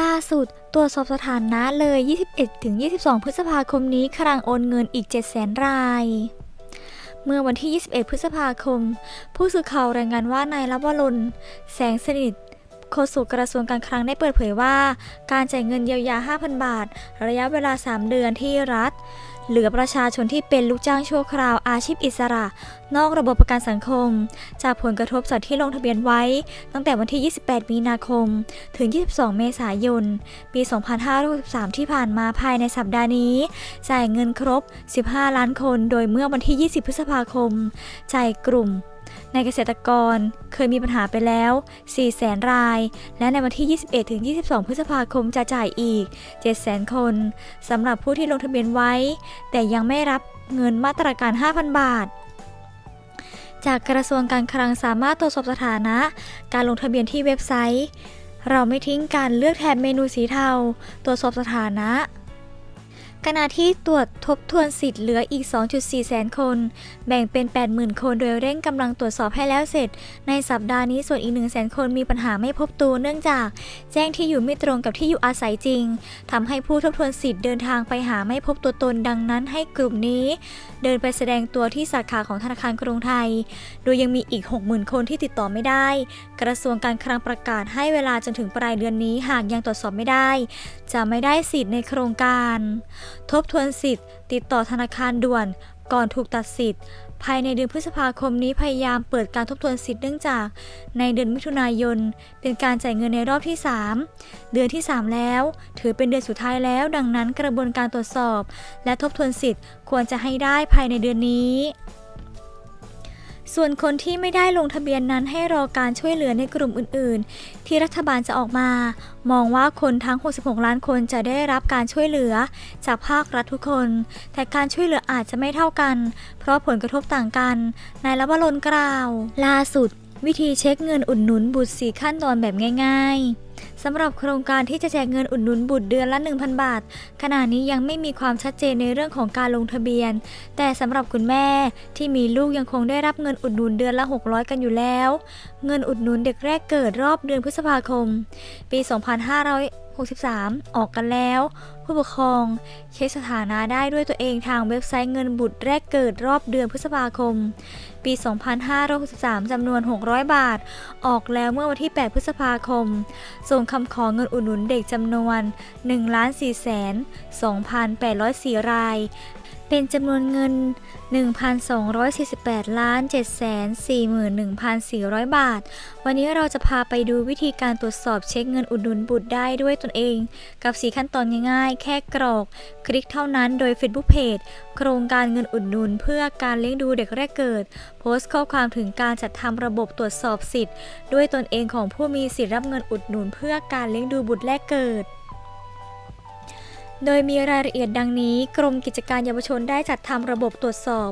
ล่าสุดตรวจสอบสถานะเลย 21-22 พฤษภาคมนี้ครังโอนเงินอีก 700,000 ราย เมื่อวันที่ 21 พฤษภาคม ผู้สื่อข่าวรายงานว่านายรับวรนแสงสนิท โฆษกกระทรวงการคลังได้เปิดเผยว่า การจ่ายเงินเยียวยา 5,000 บาท ระยะเวลา 3 เดือนที่รัฐ เหลือประชาชนที่เป็นลูกจ้างชั่วคราวอาชีพอิสระ นอกระบบประกันสังคม จากผลกระทบจากที่ลงทะเบียนไว้ ตั้งแต่วันที่ 28 มีนาคม ถึง 22 เมษายน ปี 2563 ที่ผ่านมาภายในสัปดาห์นี้ จ่ายเงินครบ 15 ล้านคน โดยเมื่อวันที่ 20 พฤษภาคม จ่ายกลุ่ม ในเกษตรกรเคยมีปัญหาไปแล้ว4แสนราย และในวันที่ 21-22 พฤษภาคมจะจ่ายอีก7แสนคนสำหรับผู้ที่ลงทะเบียนไว้ แต่ยังไม่รับเงินมาตรการ 5,000 บาท จากกระทรวงการคลังสามารถตรวจสอบสถานะ การลงทะเบียนที่เว็บไซต์ เราไม่ทิ้งการเลือกแถบเมนูสีเทา ตรวจสอบสถานะ ขณะที่ตรวจทบทวนสิทธิ์เหลืออีก 2.4 แสนคน แบ่งเป็น 80,000 คนโดยเร่งกำลังตรวจสอบให้แล้วเสร็จ ในสัปดาห์นี้ส่วนอีก 1 0 0 0 0 0คนมีปัญหาไม่พบตัวเนื่องจาก แจ้งที่อยู่ไม่ตรงกับที่อยู่อาศัยจริงทำให้ผู้ทบทวนสิทธิ์เดินทางไปหาไม่พบตัวตนดังนั้นให้กลุ่มนี้ เดินไปแสดงตัวที่สาขาของธนาคารกรุงไทย โดยยังมีอีก 60,000 คนที่ติดต่อไม่ได้ กระทรวงการคลังประกาศให้เวลาจนถึงปลายเดือนนี้หากยังตรวจสอบไม่ได้ จะไม่ได้สิทธิ์ในโครงการทบทวนสิทธิ์ ติดต่อธนาคารด่วน ก่อนถูกตัดสิทธิ์ ภายในเดือนพฤษภาคมนี้พยายามเปิดการทบทวนสิทธิ์เนื่องจาก ในเดือนมิถุนายน เป็นการจ่ายเงินในรอบที่ 3 เดือนที่ 3 แล้ว ถือเป็นเดือนสุดท้ายแล้ว ดังนั้นกระบวนการตรวจสอบ และทบทวนสิทธิ์ควรจะให้ได้ภายในเดือนนี้ ส่วนคนที่ไม่ได้ลงทะเบียนนั้นให้รอการช่วยเหลือในกลุ่มอื่น ๆ ที่รัฐบาลจะออกมา มองว่าคนทั้ง 66 ล้านคนจะได้รับการช่วยเหลือ จากภาครัฐทุกคน แต่การช่วยเหลืออาจจะไม่เท่ากัน เพราะผลกระทบต่างกันนายละวรนกล่าว ล่าสุด วิธีเช็คเงินอุดหนุนบุตรสีขั้นตอนแบบง่าย ๆสำหรับโครงการที่จะแจกเงินอุดหนุนบุตรเดือนละ 1,000 บาท ขณะนี้ยังไม่มีความชัดเจนในเรื่องของการลงทะเบียน แต่สำหรับคุณแม่ที่มีลูกยังคงได้รับเงินอุดหนุนเดือนละ 600 กันอยู่แล้ว เงินอุดหนุนเด็กแรกเกิดรอบเดือนพฤษภาคม ปี 2563 ออกกันแล้ว ผู้ปกครองเช็คสถานะได้ด้วยตัวเองทางเว็บไซต์เงินบุตรแรกเกิดรอบเดือนพฤษภาคม ปี 2563จำนวน 600 บาท ออกแล้วเมื่อวันที่ 8 พฤษภาคม ส่งคำขอเงินอุดหนุนเด็กจำนวน 1 4 2 8 0 4 ราย เป็นจำนวนเงิน 1,248ล้าน741,400 บาท วันนี้เราจะพาไปดูวิธีการตรวจสอบเช็คเงินอุดหนุนบุตรได้ด้วยตนเอง กับ 4 ขั้นตอนง่ายๆ แค่กรอก คลิกเท่านั้นโดย Facebook Page โครงการเงินอุดหนุนเพื่อการเลี้ยงดูเด็กแรกเกิด โพสต์ข้อความถึงการจัดทำระบบตรวจสอบสิทธิ์ ด้วยตนเองของผู้มีสิทธิ์รับเงินอุดหนุนเพื่อการเลี้ยงดูบุตรแรกเกิด โดยมีรายละเอียดดังนี้ กรมกิจการเยาวชนได้จัดทำระบบตรวจสอบ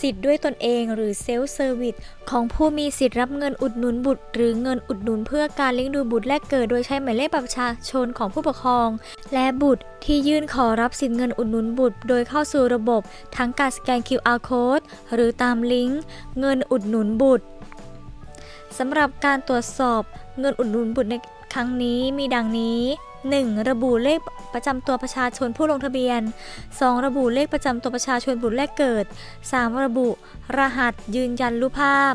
สิทธิ์ด้วยตนเองหรือเซลฟ์เซอร์วิสของผู้มีสิทธิ์รับเงินอุดหนุนบุตร หรือเงินอุดหนุนเพื่อการเลี้ยงดูบุตรแรกเกิด โดยใช้หมายเลขบัตรประชาชนของผู้ปกครอง และบุตรที่ยื่นขอรับสิทธิ์เงินอุดหนุนบุตร โดยเข้าสู่ระบบ ทั้งการสแกน QR code หรือตามลิงก์ เงินอุดหนุนบุตรสำหรับการตรวจสอบเงินอุดหนุนบุตรในครั้งนี้มีดังนี้ 1. ระบุเลขประจำตัวประชาชนผู้ลงทะเบียน 2. ระบุเลขประจำตัวประชาชนบุตรแรกเกิด 3. ระบุรหัสยืนยันรูปภาพ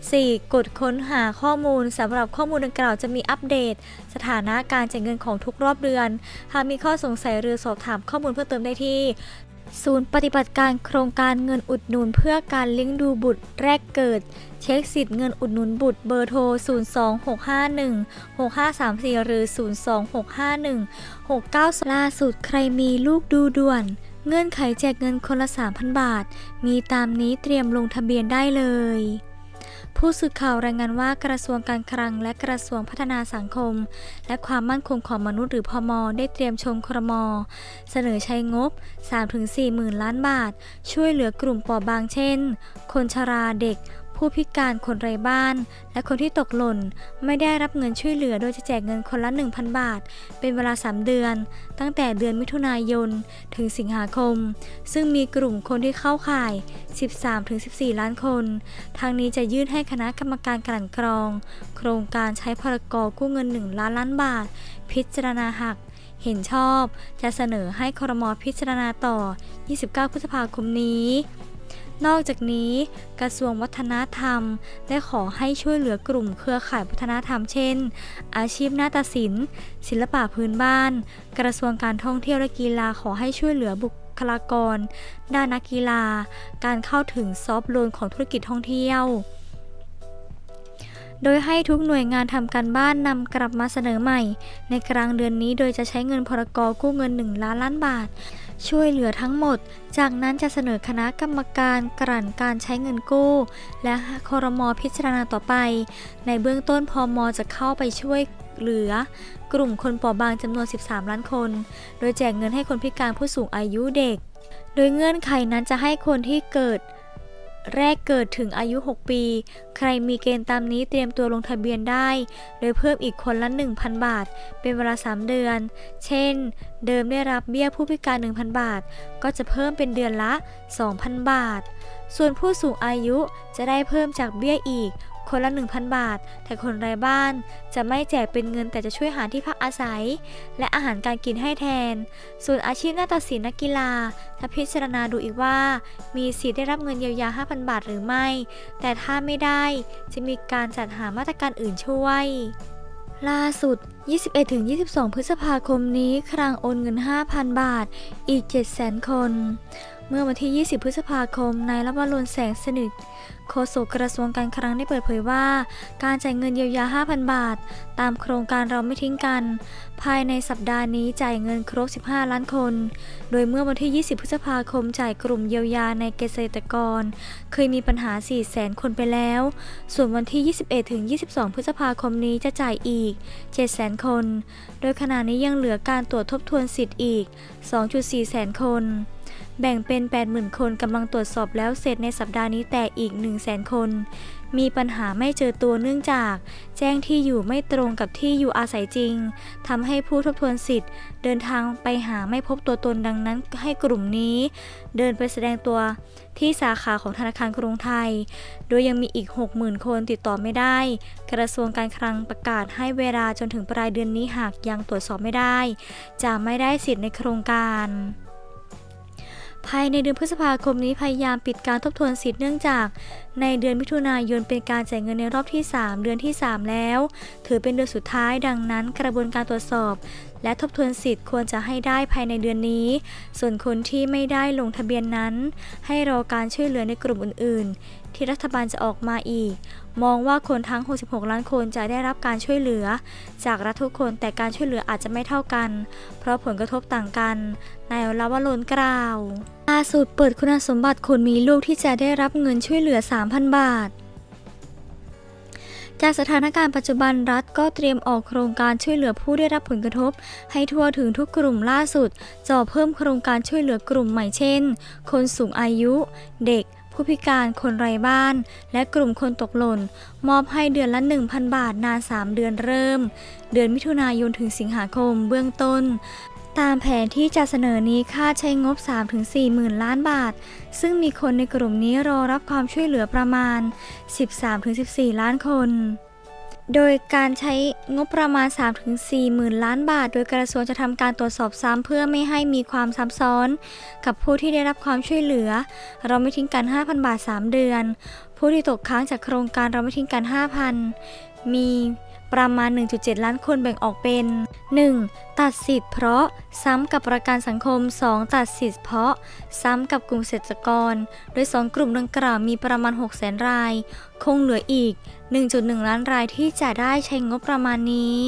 4. กดค้นหาข้อมูลสำหรับข้อมูลดังกล่าวจะมีอัปเดต สถานะการจ่ายเงินของทุกรอบเดือน หากมีข้อสงสัยหรือสอบถามข้อมูลเพิ่มเติมได้ที่ ศูนย์ปฏิบัติการโครงการเงินอุดหนุนเพื่อการเลี้ยงดูบุตรแรกเกิด เช็คสิทธิ์เงินอุดหนุนบุตรเบอร์โทร 02651 6534 หรือ 02651 69ล่าสุดใครมีลูกดูด่วน เงื่อนไขแจกเงินคนละ 3,000 บาท มีตามนี้เตรียมลงทะเบียนได้เลย ผู้สื่อข่าวรายงานว่ากระทรวงการคลัง และกระทรวงพัฒนาสังคม และความมั่นคงของมนุษย์หรือพมได้เตรียมชมครม เสนอใช้งบ 3-4หมื่นล้านบาท ช่วยเหลือกลุ่มเปราะบางเช่น คนชราเด็ก ผู้พิการคนไร้บ้าน และคนที่ตกหล่น ไม่ได้รับเงินช่วยเหลือโดยจะแจกเงินคนละ 1,000 บาท เป็นเวลา 3 เดือน ตั้งแต่เดือนมิถุนายน ถึงสิงหาคม ซึ่งมีกลุ่มคนที่เข้าข่าย 13-14 ล้านคน ทางนี้จะยื่นให้คณะกรรมการกลั่นกรอง โครงการใช้พรกกู้เงิน 1 ล้านล้านบาท พิจารณาหักเห็นชอบจะเสนอให้ครมพิจารณาต่อ 29 พฤษภาคมนี้ นอกจากนี้ กระทรวงวัฒนธรรม ได้ขอให้ช่วยเหลือกลุ่มเครือข่ายวัฒนธรรมเช่น อาชีพนาฏศิลป์ ศิลปะพื้นบ้าน กระทรวงการท่องเที่ยวและกีฬาขอให้ช่วยเหลือบุคลากร ด้านนักกีฬา การเข้าถึงซอฟต์โลนของธุรกิจท่องเที่ยว โดยให้ทุกหน่วยงานทำการบ้านนำกลับมาเสนอใหม่ ในกลางเดือนนี้โดยจะใช้เงินพรกกู้เงิน 1 ล้านล้านบาท ช่วยเหลือทั้งหมด จากนั้นจะเสนอคณะกรรมการกลั่นการใช้เงินกู้ และครมพิจารณาต่อไป ในเบื้องต้นพอมอจะเข้าไปช่วยเหลือกลุ่มคนเปราะบางจำนวน 13 ล้านคน โดยแจกเงินให้คนพิการผู้สูงอายุเด็ก โดยเงื่อนไขนั้นจะให้คนที่เกิด แรกเกิดถึงอายุ 6 ปี ใครมีเกณฑ์ตามนี้เตรียมตัวลงทะเบียนได้ โดยเพิ่มอีกคนละ 1,000 บาท เป็นเวลา 3 เดือน เช่น เดิมได้รับเบี้ยผู้พิการ 1,000 บาท ก็จะเพิ่มเป็นเดือนละ 2,000 บาท ส่วนผู้สูงอายุจะได้เพิ่มจากเบี้ยอีก คนละ 1,000 บาท แต่คนไร้บ้านจะไม่แจกเป็นเงินแต่จะช่วยหาที่พักอาศัย และอาหารการกินให้แทน ส่วนอาชีพนาฏศิลป์นักกีฬาถ้าพิจารณาดูอีกว่า มีสิทธิ์ได้รับเงินเยียวยา 5,000 บาทหรือไม่ แต่ถ้าไม่ได้จะมีการจัดหามาตรการอื่นช่วยล่าสุด 21-22 พฤษภาคมนี้ คลังโอนเงิน 5,000 บาท อีก 700,000 คน เมื่อวันที่ 20 พฤษภาคม นายรัวรนแสงสนิทโฆษกกระทรวงการคลังได้เปิดเผยว่า การจ่ายเงินเยียวยา 5,000 บาท ตามโครงการเราไม่ทิ้งกัน ภายในสัปดาห์นี้จ่ายเงินครบ 15 ล้านคน โดยเมื่อวันที่ 20 พฤษภาคมจ่ายกลุ่มเยียวยาในเกษตรกร เคยมีปัญหา 400,000 คนไปแล้ว ส่วนวันที่ 21 ถึง 22 พฤษภาคมนี้จะจ่ายอีก 700,000 คน โดยขณะนี้ยังเหลือการตรวจทบทวนสิทธิ์อีก 2.4 แสนคน แบ่งเป็น 80,000 คนกำลังตรวจสอบแล้วเสร็จในสัปดาห์นี้แต่อีก 100,000 คน มีปัญหาไม่เจอตัวเนื่องจาก แจ้งที่อยู่ไม่ตรงกับที่อยู่อาศัยจริงทำให้ผู้ทบทวนสิทธิ์ เดินทางไปหาไม่พบตัวตนดังนั้นให้กลุ่มนี้ เดินไปแสดงตัวที่สาขาของธนาคารกรุงไทย โดยยังมีอีก 60,000 คนติดต่อไม่ได้ กระทรวงการคลังประกาศให้เวลาจนถึงปลายเดือนนี้หากยังตรวจสอบไม่ได้ จะไม่ได้สิทธิ์ในโครงการ ภายในเดือนพฤษภาคมนี้พยายามปิดการทบทวนสิทธิ์เนื่องจาก ในเดือนมิถุนายนเป็นการจ่ายเงินในรอบที่ 3 เดือนที่ 3 แล้ว ถือเป็นเดือนสุดท้ายดังนั้น กระบวนการตรวจสอบ และทบทวนสิทธิ์ควรจะให้ได้ภายในเดือนนี้ ส่วนคนที่ไม่ได้ลงทะเบียนนั้น ให้รอการช่วยเหลือในกลุ่มอื่น ๆ ที่รัฐบาลจะออกมาอีก มองว่าคนทั้ง 66 ล้านคนจะได้รับการช่วยเหลือ จากรัฐทุกคนแต่การช่วยเหลืออาจจะไม่เท่ากัน เพราะผลกระทบต่างกันนายลาวลนกล่าวล่าสุดเปิดคุณสมบัติคนมีลูกที่จะได้รับเงินช่วยเหลือ 3,000 บาทจากสถานการณ์ปัจจุบันรัฐก็เตรียมออกโครงการช่วยเหลือผู้ได้รับผลกระทบ ให้ทั่วถึงทุกกลุ่มล่าสุดจะเพิ่มโครงการช่วยเหลือกลุ่มใหม่เช่น คนสูงอายุ เด็ก ผู้พิการคนไร้บ้าน และกลุ่มคนตกหล่น มอบให้เดือนละ 1,000 บาทนาน 3 เดือนเริ่ม เดือนมิถุนายนถึงสิงหาคมเบื้องต้น ตามแผนที่จะเสนอนี้คาดใช้งบ 3-4หมื่นล้านบาท ซึ่งมีคนในกลุ่มนี้รอรับความช่วยเหลือประมาณ 13-14 ล้านคน โดยการใช้งบประมาณ 3-4หมื่นล้านบาท โดยกระทรวงจะทำการตรวจสอบซ้ำเพื่อไม่ให้มีความซ้ำซ้อน กับผู้ที่ได้รับความช่วยเหลือ เราไม่ทิ้งกัน 5,000 บาท 3 เดือน ผู้ที่ตกค้างจากโครงการเราไม่ทิ้งกัน 5,000 มี ประมาณ 1.7 ล้านคนแบ่งออกเป็น 1. ตัดสิทธิ์เพราะซ้ำกับประกันสังคม 2. ตัดสิทธิ์เพราะซ้ำกับกลุ่มเกษตรกร โดย 2 กลุ่มดังกล่าวมีประมาณ 6 0 0 0 0 0ราย คงเหลืออีก 1.1 ล้านรายที่จะได้ใช้งบประมาณนี้